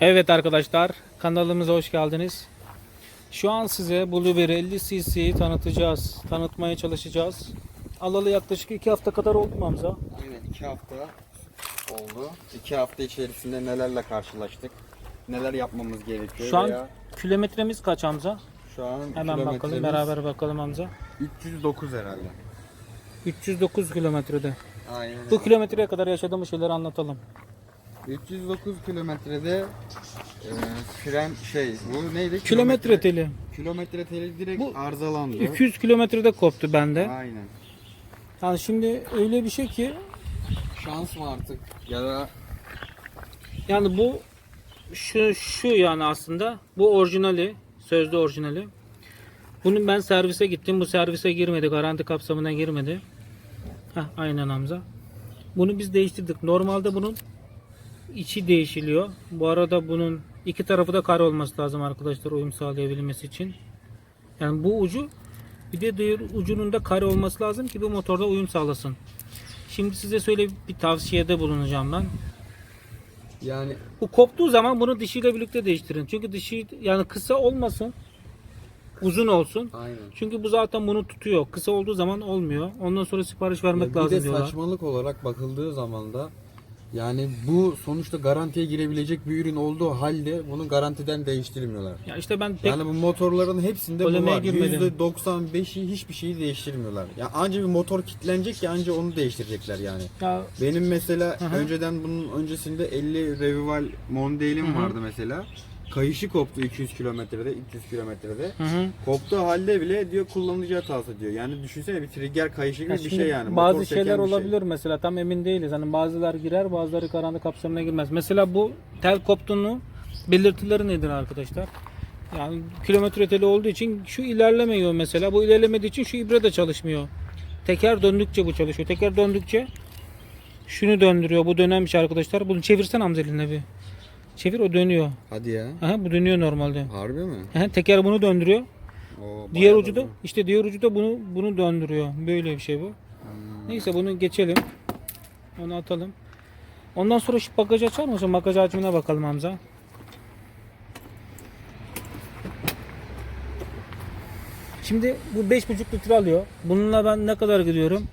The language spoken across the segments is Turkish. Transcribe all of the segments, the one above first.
Evet arkadaşlar kanalımıza hoş geldiniz. Şu an size Blueberry 50 cc'yi tanıtacağız. Tanıtmaya çalışacağız. Alalı yaklaşık 2 hafta kadar oldu mu Hamza? Aynen iki hafta oldu. İki hafta içerisinde nelerle karşılaştık? Neler yapmamız gerekiyor? Şu an veya kilometremiz kaç Hamza? şu an Hemen bakalım beraber bakalım Hamza. 309 herhalde. 309 kilometrede. Aynen. Bu kilometreye kadar yaşadığımız şeyleri anlatalım. 309 kilometrede e, fren şey bu neydi? Kilometre teli. Kilometre teli direkt Bu arızalandı. 200 kilometrede koptu bende. Aynen. Yani şimdi öyle bir şey ki Şans mı artık? Ya da yani bu şu şu yani aslında bu orijinali sözde orijinali. Bunun ben servise gittim. Bu servise girmedi. Garanti kapsamına girmedi. Heh, aynen Hamza. Bunu biz değiştirdik. Normalde bunun içi değişiliyor. Bu arada bunun iki tarafı da kare olması lazım arkadaşlar uyum sağlayabilmesi için. Yani bu ucu bir de diğer ucunun da kare olması lazım ki bu motorda uyum sağlasın. Şimdi size şöyle bir tavsiyede bulunacağım ben. yani Bu koptuğu zaman bunu dişiyle birlikte değiştirin. Çünkü dişi yani kısa olmasın. Uzun olsun. aynen. Çünkü bu zaten bunu tutuyor. Kısa olduğu zaman olmuyor. Ondan sonra sipariş vermek Ya bir lazım de diyorlar. saçmalık olarak bakıldığı zaman da yani bu sonuçta garantiye girebilecek bir ürün olduğu halde bunu garantiden değiştirmiyorlar. Ya işte ben pek Yani bu motorların hepsinde bu var. girmedim. %95'i hiçbir şeyi değiştirmiyorlar. Ya anca bir motor kitlenecek ya anca onu değiştirecekler yani. ya Benim mesela Hı hı. önceden bunun öncesinde 50 Revival Mondial'im vardı mesela. Kayışı koptu 200 kilometrede, 300 kilometrede. hı hı. Koptuğu halde bile diyor kullanıcı hatası diyor. Yani düşünsene bir trigger kayışı gibi Ya bir şimdi şey yani. Bazı çeken şeyler bir şey. olabilir mesela tam emin değiliz. Hani bazılar girer, bazıları garanti kapsamına girmez. Mesela bu tel koptuğunu belirtileri nedir arkadaşlar? Yani kilometre teli olduğu için şu ilerlemiyor mesela. Bu ilerlemediği için şu ibre de çalışmıyor. Teker döndükçe bu çalışıyor. Teker döndükçe şunu döndürüyor. Bu dönen şey arkadaşlar. Bunu çevirsen Hamza eline bir. Çevir o dönüyor. Hadi ya. Aha, bu dönüyor normalde. Harbi mi? Aha, teker bunu döndürüyor. Oo, Diğer ucu da da- işte diğer ucu da bunu bunu döndürüyor. Böyle bir şey bu. Hmm. Neyse bunu geçelim. Onu atalım. Ondan sonra şu bagajı açar mısın? Bagaj hacmine bakalım Hamza. Şimdi bu 5,5 litre alıyor. Bununla ben ne kadar gidiyorum?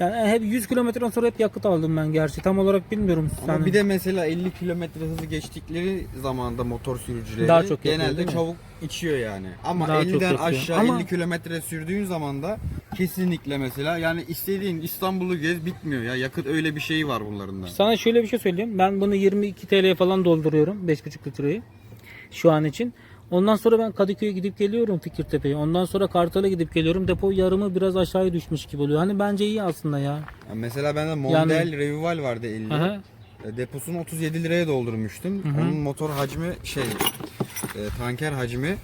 Yani hep 100 kilometreden sonra hep yakıt aldım ben gerçi. Tam olarak bilmiyorum. Ama Yani bir de mesela 50 kilometre hızı geçtikleri zamanda motor sürücüleri Daha çok yakıyor, genelde çabuk içiyor yani. Ama Daha çok 50'den yakıyor. aşağı Ama- 50 kilometre sürdüğün zaman da kesinlikle mesela yani istediğin İstanbul'u gez bitmiyor ya. Yakıt öyle bir şey var bunların da. Sana şöyle bir şey söyleyeyim. Ben bunu 22 TL'ye falan dolduruyorum. 5,5 litreyi. Şu an için. Ondan sonra ben Kadıköy'e gidip geliyorum Fikirtepe'ye. Ondan sonra Kartal'a gidip geliyorum. Depo yarımı biraz aşağıya düşmüş gibi oluyor. Hani bence iyi aslında ya. Ya mesela bende Mondial Revival vardı 50. Aha. E, Deposunu 37 liraya doldurmuştum. Hı hı. Onun motor hacmi şey e, tanker hacmi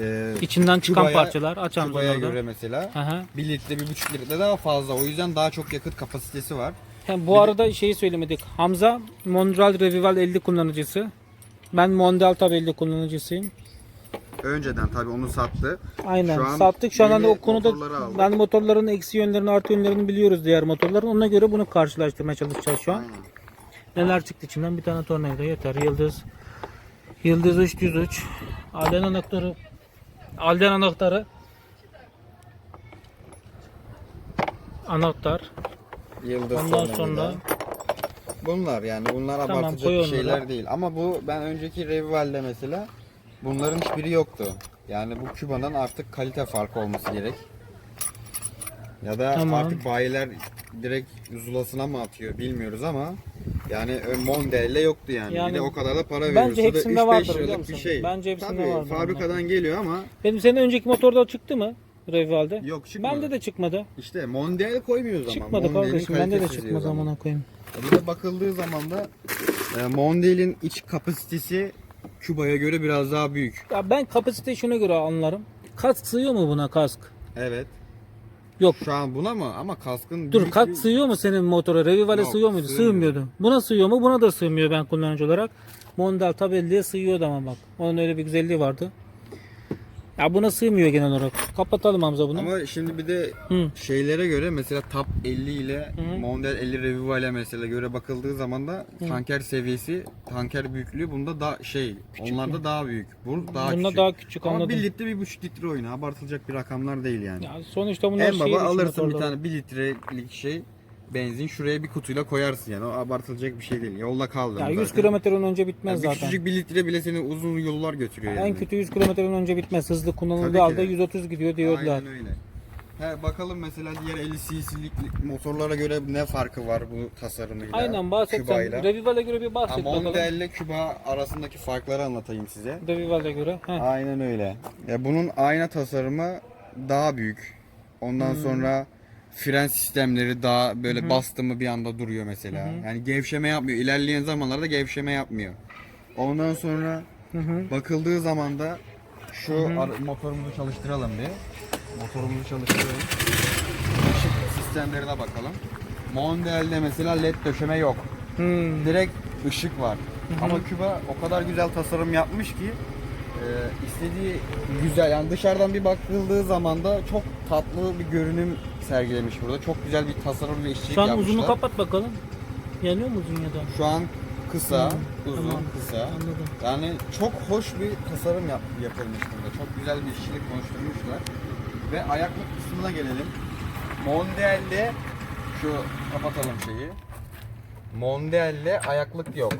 e, İçinden çıkan Küba'ya- parçalar. Aç Küba'ya göre mesela Aha. 1 litre 1,5 litre daha fazla. O yüzden daha çok yakıt kapasitesi var. Hem bu arada şeyi söylemedik. Hamza Mondial Revival 50 kullanıcısı. Ben Mondial Tab 50 kullanıcısıyım. Önceden tabii onu sattı. Aynen. Şu an Sattık şu an hani yeni o konuda motorları aldık. ben motorların eksi yönlerini artı yönlerini biliyoruz diğer motorların. Ona göre bunu karşılaştırmaya çalışacağız şu an. Aynen. Neler çıktı içinden? Bir tane tornavida yeter. Yıldız. Yıldız 303. Alden anahtarı. Alden anahtarı. Anahtar. Yıldız Ondan tornavida. sonra Bunlar yani bunlar Tamam, abartacak koy bir onları. şeyler değil. Ama bu ben önceki Revival'de mesela bunların hiçbiri yoktu. Yani bu Küba'nın artık kalite farkı olması gerek. Ya da Tamam. artık bayiler direkt zulasına mı atıyor bilmiyoruz ama yani Mondial'de yoktu yani. Yani bir de o kadar da para bence. O da hepsinde 3-5 vardır, biliyor liralık musun? bir şey. Bence hepsinde Tabii, vardır fabrikadan geliyor ama benim senin önceki motorda çıktı mı? Revival'de. yok çıkmadı. Bende de çıkmadı. İşte Mondial koymuyoruz ama. Çıkmadı Mondial'in kardeşim. Bende de kalitesiz diyoruz ama. amına koyayım. Bir de bakıldığı zaman da e, Mondial'in iç kapasitesi Küba'ya göre biraz daha büyük. Ya ben kapasiteyi şuna göre anlarım. Kask sığıyor mu buna kask? Evet. Yok. Şu an buna mı? Ama kaskın Dur büyük kask bir- sığıyor mu senin motora? Revival'e Yok, sığıyor muydu? sığmıyor. Sığmıyordu. Buna sığıyor mu? Buna da sığmıyor ben kullanıcı olarak. Mondial tabelliye sığıyordu ama bak. Onun öyle bir güzelliği vardı. Ya buna sığmıyor genel olarak. Kapatalım Hamza bunu. Ama şimdi bir de Hı. şeylere göre mesela Top 50 ile Hı. Mondial 50 Revival'e mesela göre bakıldığı zaman da tanker seviyesi, tanker büyüklüğü bunda da şey, onlarda daha büyük. Bu daha Bunda küçük. daha küçük Ama anladım. 1 litre 1,5 litre oyunu. Abartılacak bir rakamlar değil yani. Ya sonuçta bunlar en baba içi alırsın bir tane 1 litrelik şey benzin şuraya bir kutuyla koyarsın yani. O abartılacak bir şey değil. Yolda kaldın Ya 100 zaten. kilometreden önce Yani bitmez bir zaten. küçücük 1 litre bile seni uzun yollar götürüyor yani. En kötü 100 kilometreden önce bitmez. Hızlı Tabii kullanıldığı ki halde de. 130 gidiyor diyorlar. Aynen öyle. He, bakalım mesela diğer 50 cc'lik motorlara göre ne farkı var bu tasarımıyla? Aynen bahset sen. Revival'e göre bir bahset bakalım. Mondial ile Küba arasındaki farkları anlatayım size. Revival'e göre. Heh. Aynen öyle. Ya bunun ayna tasarımı daha büyük. Ondan Hmm. sonra fren sistemleri daha böyle bastı mı bir anda duruyor mesela. Yani gevşeme yapmıyor. İlerleyen zamanlarda gevşeme yapmıyor. Ondan sonra Hı hı. bakıldığı zaman da şu ar- motorumuzu çalıştıralım bir. Motorumuzu çalıştıralım. Işık sistemlerine bakalım. Mondial'de mesela led döşeme yok. Hmm. Direkt ışık var. Ama Küba o kadar güzel tasarım yapmış ki e, istediği güzel yani dışarıdan bir bakıldığı zaman da çok tatlı bir görünüm sergilemiş burada. Çok güzel bir tasarım ve işçilik Şu an yapmışlar. uzunu kapat bakalım. Yanıyor mu uzun ya da? Şu an kısa, uzun, tamam. kısa. Anladım. Yani çok hoş bir tasarım yap, yapılmış burada. Çok güzel bir işçilik konuşturmuşlar. Ve ayaklık kısmına gelelim. Mondial'de şu kapatalım şeyi. Mondial'de ayaklık yok.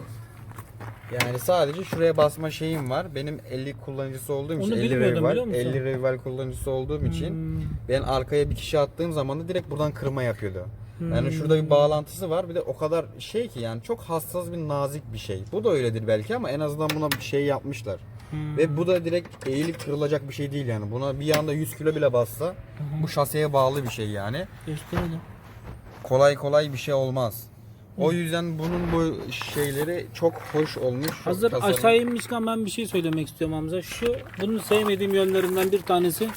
Yani sadece şuraya basma şeyim var. Benim 50 kullanıcısı olduğum için Onu 50 bilmiyordum, revival, biliyor musun? 50 revival kullanıcısı olduğum için Hmm. ben arkaya bir kişi attığım zaman da direkt buradan kırma yapıyordu. Hmm. Yani şurada bir bağlantısı var. Bir de o kadar şey ki yani çok hassas bir nazik bir şey. Bu da öyledir belki ama en azından buna bir şey yapmışlar. Hmm. Ve bu da direkt eğilip kırılacak bir şey değil yani. Buna bir anda 100 kilo bile bassa bu şaseye bağlı bir şey yani. Gösterelim. Kolay kolay bir şey olmaz. O yüzden bunun bu şeyleri çok hoş olmuş. Hazır tasarım- aşağı inmişken ben bir şey söylemek istiyorum Hamza. Şu bunun sevmediğim yönlerinden bir tanesi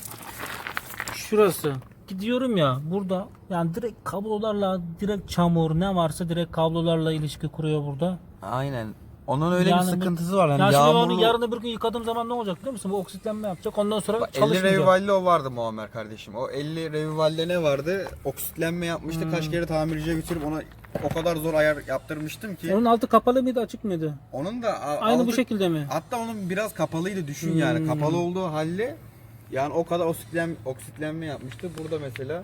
şurası. Gidiyorum ya burada yani direkt kablolarla direkt çamur ne varsa direkt kablolarla ilişki kuruyor burada. Aynen. Onun öyle Yani bir sıkıntısı var. Yani ya yağmurlu... onu yarın öbür gün yıkadığım zaman ne olacak biliyor musun? Bu oksitlenme yapacak. Ondan sonra Bak, 50 çalışmayacak. Revival'de o vardı Muammer kardeşim. O 50 Revival'de ne vardı? Oksitlenme yapmıştı. Kaç kere tamirciye götürüp ona o kadar zor ayar yaptırmıştım ki. Onun altı kapalı mıydı açık mıydı? Onun da a- Aynı bu altı- şekilde mi? Hatta onun biraz kapalıydı düşün yani. Hmm. Kapalı olduğu halde yani o kadar oksitlen, oksitlenme yapmıştı. Burada mesela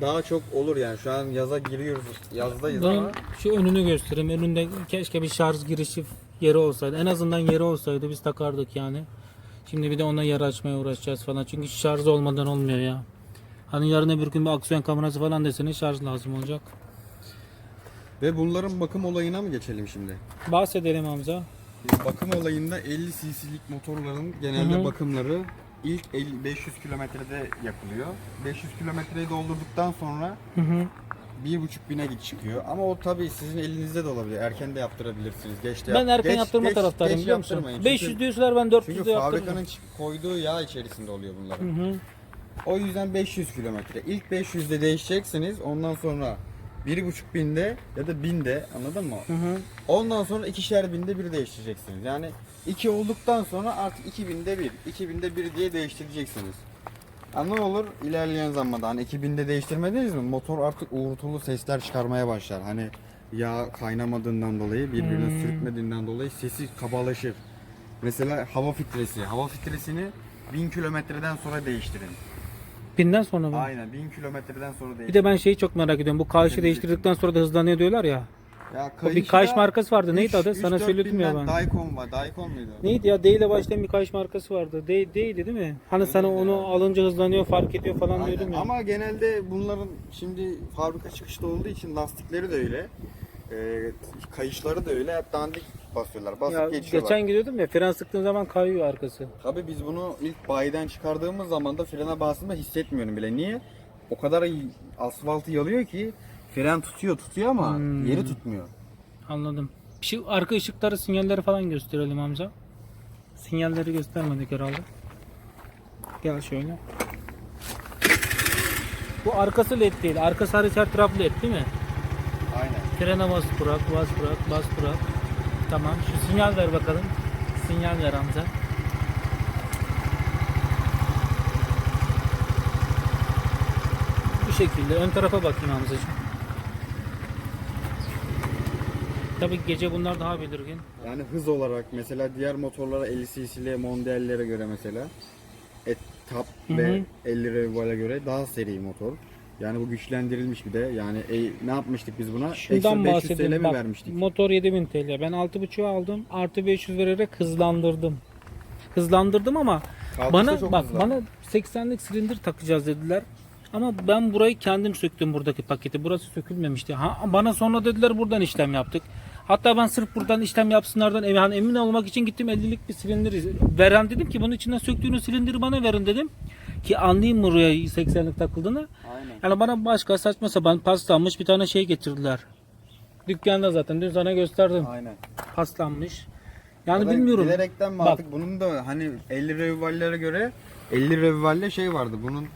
daha çok olur yani. Şu an yaza giriyoruz. Yazdayız Ben ama şu önünü göstereyim. Önünde keşke bir şarj girişi yeri olsaydı. En azından yeri olsaydı biz takardık yani. Şimdi bir de ona yer açmaya uğraşacağız falan. Çünkü şarj olmadan olmuyor ya. Hani yarın öbür gün bir aksiyon kamerası falan deseniz şarj lazım olacak. Ve bunların bakım olayına mı geçelim şimdi? Bahsedelim Hamza. Bakım olayında 50 cc'lik motorların genelde Hı hı. bakımları ilk 50, 500 kilometrede yapılıyor. 500 kilometreyi doldurduktan sonra Hı hı. 1.5 bine git çıkıyor. Ama o tabii sizin elinizde de olabilir. Erken de yaptırabilirsiniz. Geç de Ben yap- erken geç- yaptırma geç- taraftarıyım geç biliyor musun? yaptırmayın. 500 Çünkü, diyorsalar ben 400 çünkü de yaptırırım. fabrikanın koyduğu yağ içerisinde oluyor bunların. Hı hı. O yüzden 500 kilometre. İlk 500'de değişeceksiniz. Ondan sonra 1.5 binde ya da binde anladın mı? Hı hı. Ondan sonra ikişer binde bir değiştireceksiniz. Yani 2 olduktan sonra artık 2000'de 1, 2000'de 1 diye değiştireceksiniz. Ha ne olur ilerleyen zamanda hani 2000'de değiştirmediniz mi motor artık uğultulu sesler çıkarmaya başlar. Hani yağ kaynamadığından dolayı birbirine Hmm. sürtmediğinden dolayı sesi kabalaşır. Mesela hava filtresi. Hava filtresini 1000 kilometreden sonra değiştirin. Binden sonra mı? Aynen 1000 kilometreden sonra değiştirin. Bir de ben şeyi çok merak ediyorum. Bu kayışı değiştirdikten sonra da hızlanıyor diyorlar ya. Ya O bir kayış markası vardı. Neydi adı? Sana söyledim ya ben. Daikon var. Daikon muydu? Neydi ya? D ile başlayan bir kayış markası vardı. D, D'ydi değil mi? Hani sana onu alınca hızlanıyor, fark ediyor falan Aynen. diyordum ya. Ama genelde bunların şimdi fabrika çıkışta olduğu için lastikleri de öyle. E, kayışları da öyle. Hep dandik basıyorlar. Basıp Ya geçiyorlar. geçen gidiyordum ya fren sıktığın zaman kayıyor arkası. Tabii biz bunu ilk bayiden çıkardığımız zaman da frene bastığımda hissetmiyorum bile. Niye? O kadar asfaltı yalıyor ki fren tutuyor tutuyor ama Hmm. yeri tutmuyor. Anladım. Şu arka ışıkları, sinyalleri falan gösterelim Hamza. Sinyalleri göstermedik herhalde. Gel şöyle. Bu arkası led değil. Arkası hariç her taraf led değil mi? Aynen. Frene bas bırak, bas bırak, bas bırak. Tamam. Şu sinyal ver bakalım. Sinyal ver amca. Bu şekilde. Ön tarafa bakayım amcacığım. Tabii gece bunlar daha belirgin. Yani hız olarak mesela diğer motorlara 50 cc'li Mondial'lere göre mesela e, Tap ve 50 Revol'a göre daha seri motor. Yani bu güçlendirilmiş bir de. Yani e, ne yapmıştık biz buna? Şundan Ekstra 500 TL bahsedeyim. mi Bak, vermiştik? motor 7000 TL. Ben 6.5'u aldım. Artı 500 vererek hızlandırdım. Hızlandırdım ama Kalkışta bana çok bak hızlı. bana 80'lik silindir takacağız dediler. Ama ben burayı kendim söktüm buradaki paketi. Burası sökülmemişti. Ha, bana sonra dediler buradan işlem yaptık. Hatta ben sırf buradan işlem yapsınlardan emin, hani emin olmak için gittim 50'lik bir silindir veren dedim ki bunun içinden söktüğünüz silindiri bana verin dedim. Ki anlayayım buraya 80'lik takıldığını. Aynen. Yani bana başka saçma sapan paslanmış bir tane şey getirdiler. Dükkanda zaten dün sana gösterdim. Aynen. Paslanmış. Yani Zaten bilmiyorum. Bilerekten mi Bak. artık bunun da hani 50 Revol'lere göre 50 Revol'le şey vardı. Bunun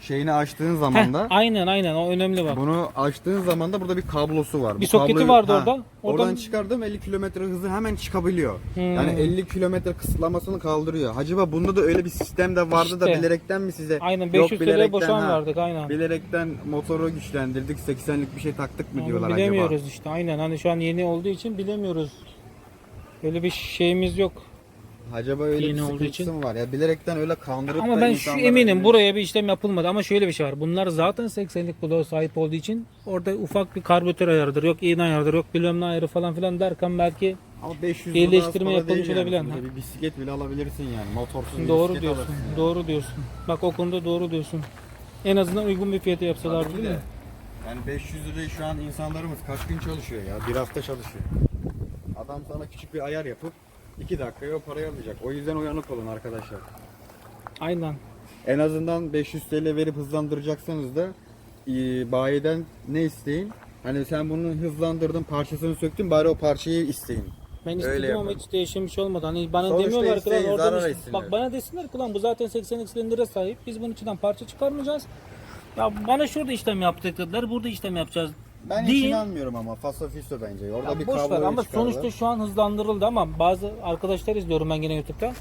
şeyini açtığın zaman da aynen aynen o önemli bak. Bunu açtığın zaman da burada bir kablosu var. Bir soketi vardı orada. Oradan, Oradan- çıkardım 50 kilometre hızı hemen çıkabiliyor. Hmm. Yani 50 kilometre kısıtlamasını kaldırıyor. Acaba bunda da öyle bir sistem de vardı da İşte. bilerekten mi size? Aynen Yok, 500 TL'ye bilerekten, boşan ha. verdik aynen. Bilerekten motoru güçlendirdik 80'lik bir şey taktık mı Onu diyorlar bilemiyoruz acaba? işte aynen hani şu an yeni olduğu için bilemiyoruz. Öyle bir şeyimiz yok. Acaba öyle Yeni bir olduğu sıkıntısı için. mı var? Ya bilerekten öyle kandırıp Ama da ben şu insanlara eminim buraya bir işlem yapılmadı ama şöyle bir şey var. Bunlar zaten 80'lik bloğa sahip olduğu için orada ufak bir karbüratör ayarıdır, yok iğne ayarıdır, yok bilmem ne ayarı falan filan derken belki Ama 500 İyileştirme dolar az para yapılmış değil. Yani. Burada bir bisiklet bile alabilirsin yani. Motorsuz bir doğru bisiklet diyorsun. alırsın yani. Doğru diyorsun. Bak o konuda doğru diyorsun. En azından uygun bir fiyata yapsalar Tabii değil de. mi? Yani 500 lirayı şu an insanlarımız kaç gün çalışıyor ya? Bir hafta çalışıyor. Adam sana küçük bir ayar yapıp 2 dakikaya o parayı alacak. O yüzden uyanık olun arkadaşlar. Aynen. En azından 500 TL verip hızlandıracaksanız da e, bayiden ne isteyin? Hani sen bunu hızlandırdın, parçasını söktün bari o parçayı isteyin. Ben istedim ama hiç değişen bir şey olmadı. Hani bana Sonuçta demiyorlar ki lan isteyin, oradan zarar işte- etsinler. bak bana desinler ki lan bu zaten 80 silindire sahip. Biz bunun içinden parça çıkarmayacağız. Ya bana şurada işlem yaptık dediler. Burada işlem yapacağız. Ben Değil. hiç inanmıyorum ama faso fiso bence. Orada Ya bir boş ver ama sonuçta şu an hızlandırıldı ama bazı arkadaşlar izliyorum ben yine YouTube'da.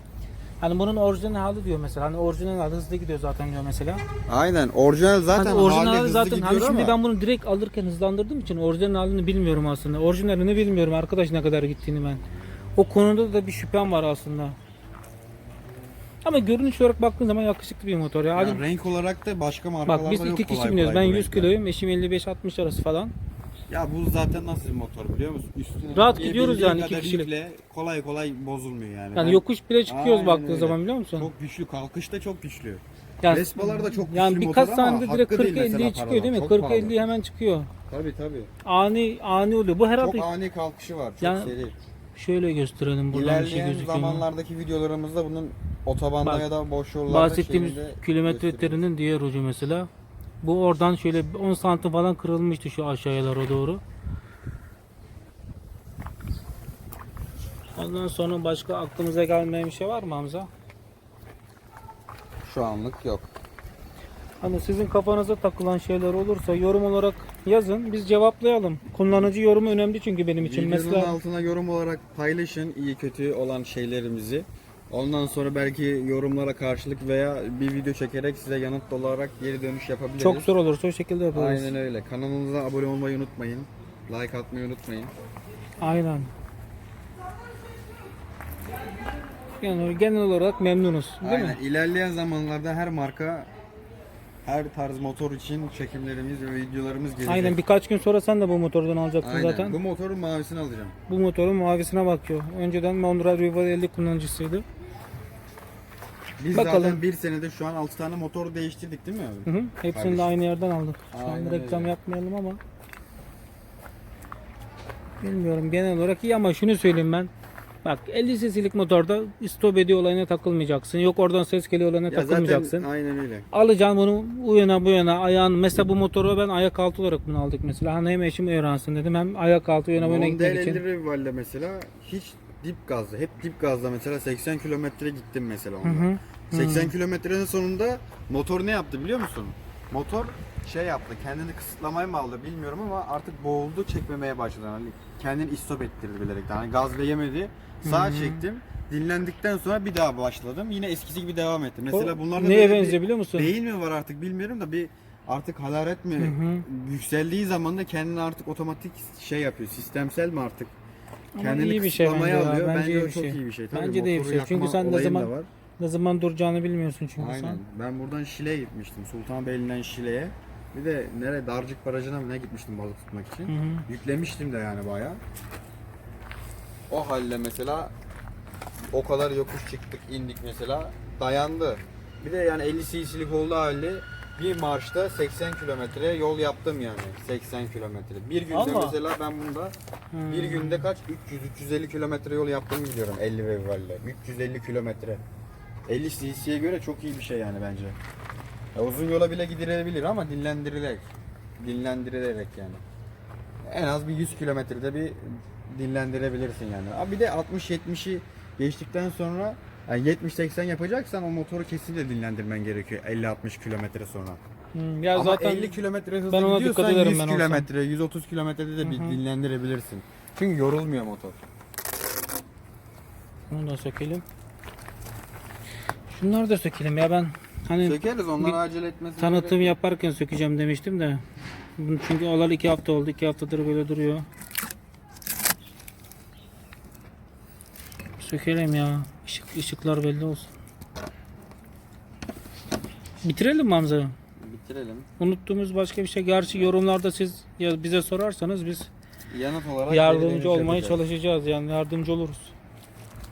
Hani bunun orijinal hali diyor mesela. Hani orijinal hali hızlı gidiyor zaten diyor mesela. Aynen orijinal zaten Hani orijinal hali hali hızlı zaten gidiyor hani şimdi ama ben bunu direkt alırken hızlandırdığım için orijinal halini bilmiyorum aslında. Orijinalini bilmiyorum arkadaş ne kadar gittiğini ben. O konuda da bir şüphem var aslında. Ama görünüş olarak baktığın zaman yakışıklı bir motor ya. Hadi Yani renk olarak da başka markalarda bak biz yok iki kişi kolay biniyoruz. kolay Ben bu 100 renkler. kiloyum, eşim 55-60 arası falan. Ya bu zaten nasıl bir motor biliyor musun? Üstüne Rahat gidiyoruz yani iki kadar kişilik. yükle, kolay kolay bozulmuyor yani. Yani Ben- yokuş bile çıkıyoruz Aynen baktığın öyle. zaman biliyor musun? Çok güçlü, kalkış da çok güçlü. Yani, Vespalar da çok güçlü yani birkaç motor ama saniyede direkt hakkı değil 40 mesela 50'ye çıkıyor değil mi? paradan. 40 Çok pahalı. 50 hemen çıkıyor. Tabii tabii. Ani ani oluyor. Bu herhalde Çok ani kalkışı var, çok Yani seri. şöyle gösterelim buradan bir şey İlerleyen gözüküyor. mu? zamanlardaki videolarımızda bunun otobanda Bak, ya da boş yollarda Bahsettiğimiz şeyinde kilometre gösteriyoruz. terinin diğer ucu mesela. Bu oradan şöyle 10 santim falan kırılmıştı şu aşağıya doğru. Ondan sonra başka aklımıza gelmeyen bir şey var mı Hamza? Şu anlık yok. Hani sizin kafanıza takılan şeyler olursa yorum olarak yazın. Biz cevaplayalım. Kullanıcı yorumu önemli çünkü benim için. Videonun Mesela altına yorum olarak paylaşın iyi kötü olan şeylerimizi. Ondan sonra belki yorumlara karşılık veya bir video çekerek size yanıt olarak geri dönüş yapabiliriz. çok zor olursa o şekilde yaparız. Aynen öyle. Kanalımıza abone olmayı unutmayın. Like atmayı unutmayın. Aynen. Yani genel olarak memnunuz. Değil Aynen. mi? İlerleyen zamanlarda her marka her tarz motor için çekimlerimiz ve videolarımız gelecek. Aynen birkaç gün sonra sen de bu motordan alacaksın Aynen. zaten. Bu motorun mavisini alacağım. Bu motorun mavisine bakıyor. Önceden Mondra Rival 50 kullanıcısıydı. Biz Bakalım. zaten bir senede şu an 6 tane motor değiştirdik değil mi abi? Hı hı. Hepsini de Kardeşim. aynı yerden aldık. Şu an Aynen reklam öyle. yapmayalım ama. Bilmiyorum genel olarak iyi ama şunu söyleyeyim ben. Bak 50 cc'lik motorda stop ediyor olayına takılmayacaksın. Yok oradan ses geliyor olayına Ya takılmayacaksın. zaten aynen öyle. Alacaksın bunu bu yana bu yana ayağın mesela bu motoru ben ayak altı olarak bunu aldık mesela. Hani hem eşim öğrensin dedim hem ayak altı yana bu yana Mondel gitmek 50 için. Reval'de mesela hiç dip gazda, hep dip gazda mesela 80 kilometre gittim mesela Hı onda. hı. 80 kilometrenin sonunda motor ne yaptı biliyor musun? Motor şey yaptı, kendini kısıtlamaya mı aldı bilmiyorum ama artık boğuldu, çekmemeye başladı. Hani kendini istop ettirdi bilerek. Hani gaz ve yemedi. Sağa çektim. Dinlendikten sonra bir daha başladım. Yine eskisi gibi devam ettim. Mesela O bunlarda neye benziyor biliyor musun? Beyin mi var artık bilmiyorum da bir artık hararet mi hı. yükseldiği zaman da kendini artık otomatik şey yapıyor. Sistemsel mi artık? Ama Kendini iyi bir şey bence ya. alıyor. Bence Bence, iyi bir çok şey. iyi bir şey. Tabii Bence de iyi bir motoru şey. Çünkü yakma sen ne da zaman- var. Ne zaman duracağını bilmiyorsun çünkü Aynen. sen. Ben buradan Şile'ye gitmiştim. Sultanbeyli'den Şile'ye. Bir de nereye Darcık Barajı'na mı ne gitmiştim balık tutmak için. Hı hı. Yüklemiştim de yani bayağı. O halde mesela o kadar yokuş çıktık indik mesela dayandı. Bir de yani 50 cc'lik olduğu halde bir marşta 80 kilometre yol yaptım yani 80 kilometre. Bir günde Allah. mesela ben bunda Hmm. bir günde kaç 300-350 kilometre yol yaptığımı biliyorum 50 vevvalle. 350 kilometre. 50 cc'ye göre çok iyi bir şey yani bence. Ya uzun yola bile gidilebilir ama dinlendirilerek. Dinlendirilerek yani. En az bir 100 kilometrede bir dinlendirebilirsin yani. Abi bir de 60-70'i geçtikten sonra yani 70-80 yapacaksan o motoru kesinlikle dinlendirmen gerekiyor 50-60 kilometre sonra. Hmm, Ya Ama zaten 50 kilometre hızla ben ona gidiyorsan dikkat ederim 100 ben olsam. kilometre, 130 kilometrede de bir Hı hı. dinlendirebilirsin. Çünkü yorulmuyor motor. bunu da sökelim. Şunları da sökelim ya ben hani Sökeriz onları acele etmesin. tanıtım yaparken sökeceğim demiştim de. Çünkü alalı iki hafta oldu. iki haftadır böyle duruyor. Sökelim ya. Işık, ışıklar belli olsun. Bitirelim mi Hamza? Bitirelim. Unuttuğumuz başka bir şey. Gerçi yorumlarda siz ya bize sorarsanız biz Yanıt olarak yardımcı olmaya yapacağız. çalışacağız. Yani yardımcı oluruz.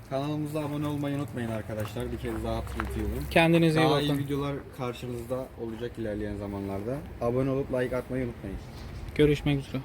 Kanalımıza abone olmayı unutmayın arkadaşlar. Bir kez daha hatırlatıyorum. Kendinize iyi Daha iyi bakın. videolar karşınızda olacak ilerleyen zamanlarda. Abone olup like atmayı unutmayın. Görüşmek üzere.